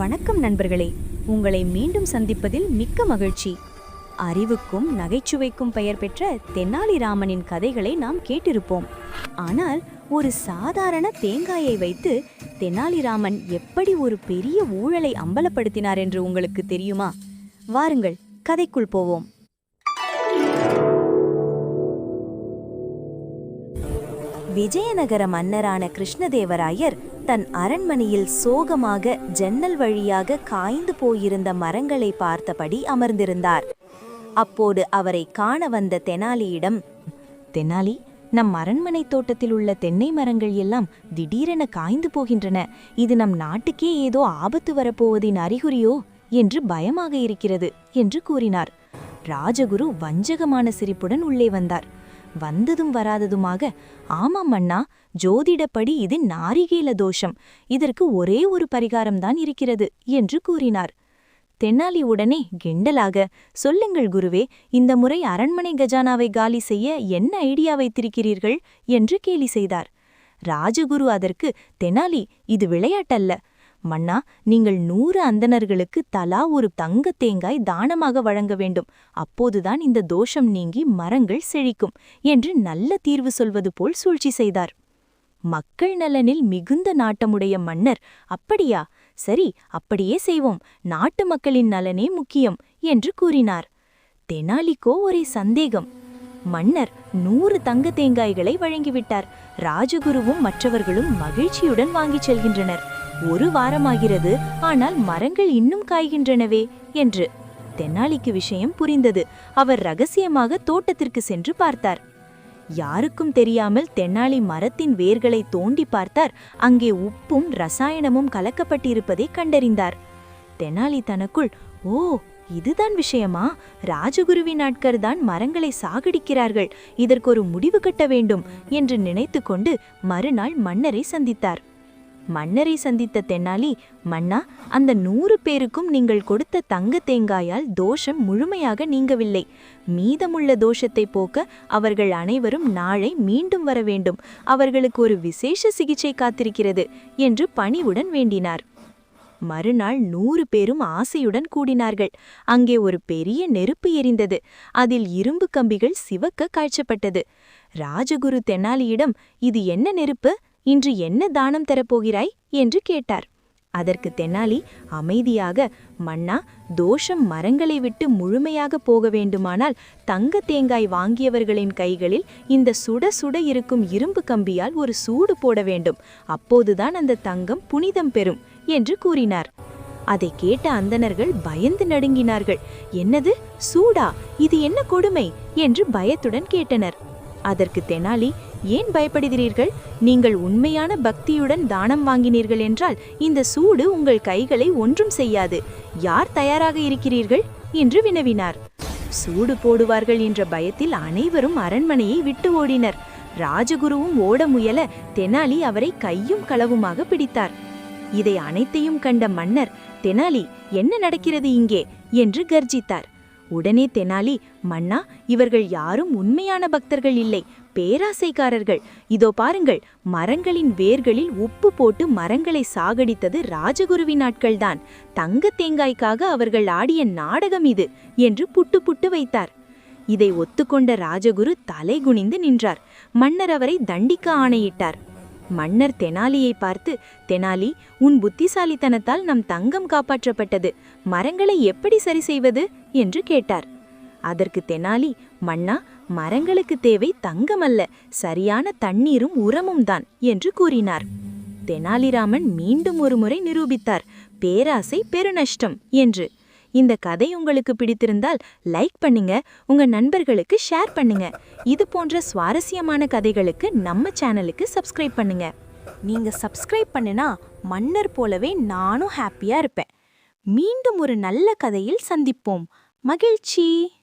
வணக்கம் நண்பர்களே. உங்களை மீண்டும் சந்திப்பதில் மிக்க மகிழ்ச்சி. அறிவுக்கும் நகைச்சுவைக்கும் பெயர் பெற்ற தென்னாலிராமனின் கதைகளை நாம் கேட்டிருப்போம். ஆனால் ஒரு சாதாரண தேங்காயை வைத்து தெனாலிராமன் எப்படி ஒரு பெரிய ஊழலை அம்பலப்படுத்தினார் என்று உங்களுக்கு தெரியுமா? வாருங்கள் கதைக்குள் போவோம். விஜயநகர மன்னரான கிருஷ்ணதேவராயர் தன் அரண்மனையில் சோகமாக ஜன்னல் வழியாக காய்ந்து போயிருந்த மரங்களை பார்த்தபடி அமர்ந்திருந்தார். அப்போது அவரை காண வந்த தெனாலியிடம் தெனாலி நம் அரண்மனை தோட்டத்தில் உள்ள தென்னை மரங்கள் எல்லாம் திடீரென காய்ந்து போகின்றன. இது நம் நாட்டுக்கே ஏதோ ஆபத்து வரப்போவதின் அறிகுறியோ என்று பயமாக இருக்கிறது என்று கூறினார். ராஜகுரு வஞ்சகமான சிரிப்புடன் உள்ளே வந்தார். வந்ததும் வராததுமாக ஆமாம் அண்ணா ஜோதிடப்படி இது நாரிகேல தோஷம். இதற்கு ஒரே ஒரு பரிகாரம்தான் இருக்கிறது என்று கூறினார். தென்னாலி உடனே கிண்டலாக சொல்லுங்கள் குருவே இந்த முறை அரண்மனை கஜானாவை காலி செய்ய என்ன ஐடியா வைத்திருக்கிறீர்கள்? என்று கேலி செய்தார். ராஜகுரு அதற்கு தெனாலி இது விளையாட்டல்ல மன்னா நீங்கள் நூறு அந்தணர்களுக்கு தலா ஒரு தங்கத் தேங்காய் தானமாக வழங்க வேண்டும். அப்போதுதான் இந்த தோஷம் நீங்கி மரங்கள் செழிக்கும் என்று நல்ல தீர்வு சொல்வது போல் சூழ்ச்சி செய்தார். மக்கள் நலனில் மிகுந்த நாட்டமுடைய மன்னர் அப்படியா? சரி அப்படியே செய்வோம். நாட்டு மக்களின் நலனே முக்கியம் என்று கூறினார். தெனாலிக்கோ ஒரே சந்தேகம். மன்னர் நூறு தங்க தேங்காய்களை வழங்கிவிட்டார். ராஜகுருவும் மற்றவர்களும் மகிழ்ச்சியுடன் வாங்கிச் செல்கின்றனர். ஒரு வாரமாகிறது ஆனால் மரங்கள் இன்னும் காய்கின்றனவே என்று தென்னாலிக்கு விஷயம் புரிந்தது. அவர் ரகசியமாக தோட்டத்திற்கு சென்று பார்த்தார். யாருக்கும் தெரியாமல் தென்னாலி மரத்தின் வேர்களை தோண்டி பார்த்தார். அங்கே உப்பும் ரசாயனமும் கலக்கப்பட்டிருப்பதை கண்டறிந்தார். தெனாலி தனக்குள் ஓ இதுதான் விஷயமா? ராஜகுருவின் ஆட்கர் தான் மரங்களை சாகடிக்கிறார்கள். இதற்கொரு முடிவு கட்ட வேண்டும் என்று நினைத்துக்கொண்டு மறுநாள் மன்னரை சந்தித்தார். மன்னரை சந்தித்த தென்னாலி மன்னா அந்த நூறு பேருக்கும் நீங்கள் கொடுத்த தங்க தேங்காயால் தோஷம் முழுமையாக நீங்கவில்லை. மீதமுள்ள தோஷத்தை போக்க அவர்கள் அனைவரும் நாளை மீண்டும் வர வேண்டும். அவர்களுக்கு ஒரு விசேஷ சிகிச்சை காத்திருக்கிறது என்று பணிவுடன் வேண்டினார். மறுநாள் நூறு பேரும் ஆசையுடன் கூடினார்கள். அங்கே ஒரு பெரிய நெருப்பு எரிந்தது. அதில் இரும்பு கம்பிகள் சிவக்க காய்ச்சப்பட்டது. ராஜகுரு தென்னாலியிடம் இது என்ன நெருப்பு? இன்று என்ன தானம் தரப்போகிறாய்? என்று கேட்டார். அதற்கு தென்னாலி அமைதியாக மன்னா தோஷம் மரங்களை விட்டு முழுமையாக போக வேண்டுமானால் தங்க தேங்காய் வாங்கியவர்களின் கைகளில் இந்த சுட சுட இருக்கும் இரும்பு கம்பியால் ஒரு சூடு போட வேண்டும். அப்போதுதான் அந்த தங்கம் புனிதம் பெறும் என்று கூறினார். அதை கேட்ட அந்தணர்கள் பயந்து நடுங்கினார்கள். என்னது? சூடா? இது என்ன கொடுமை? என்று பயத்துடன் கேட்டனர். அதற்கு தெனாலி ஏன் பயப்படுகிறீர்கள்? நீங்கள் உண்மையான பக்தியுடன் தானம் வாங்கினீர்கள் என்றால் இந்த சூடு உங்கள் கைகளை ஒன்றும் செய்யாது. யார் தயாராக இருக்கிறீர்கள்? என்று வினவினார். சூடு போடுவார்கள் என்ற பயத்தில் அனைவரும் அரண்மனையை விட்டு ஓடினர். ராஜகுருவும் ஓட முயல தெனாலி அவரை கையும் களவுமாக பிடித்தார். இதை அனைத்தையும் கண்ட மன்னர் தெனாலி என்ன நடக்கிறது இங்கே? என்று கர்ஜித்தார். உடனே தெனாலி மன்னா இவர்கள் யாரும் உண்மையான பக்தர்கள் இல்லை. பேராசைக்காரர்கள். இதோ பாருங்கள் மரங்களின் வேர்களில் உப்பு போட்டு மரங்களை சாகடித்தது ராஜகுருவின் நாட்கள்தான் தங்க தேங்காய்க்காக அவர்கள் ஆடிய நாடகம் இது என்று புட்டு புட்டு வைத்தார். இதை ஒத்துக்கொண்ட ராஜகுரு தலை குனிந்து நின்றார். மன்னர் அவரை தண்டிக்க ஆணையிட்டார். மன்னர் தெனாலியை பார்த்து தெனாலி உன் புத்திசாலித்தனத்தால் நம் தங்கம் காப்பாற்றப்பட்டது. மரங்களை எப்படி சரி செய்வது? என்று கேட்டார். அதற்கு தெனாலி மன்னா மரங்களுக்கு தேவை தங்கமல்ல சரியான தண்ணீரும் உரமும் தான் என்று கூறினார். தெனாலிராமன் மீண்டும் ஒருமுறை நிரூபித்தார் பேராசை பெருநஷ்டம் என்று. இந்த கதை உங்களுக்கு பிடித்திருந்தால் லைக் பண்ணுங்க உங்க நண்பர்களுக்கு ஷேர் பண்ணுங்க. இது போன்ற சுவாரஸ்யமான கதைகளுக்கு நம்ம சேனலுக்கு சப்ஸ்கிரைப் பண்ணுங்க. நீங்க சப்ஸ்கிரைப் பண்ணுனா மன்னர் போலவே நானும் ஹாப்பியா இருப்பேன். மீண்டும் ஒரு நல்ல கதையில் சந்திப்போம். மகிழ்ச்சி!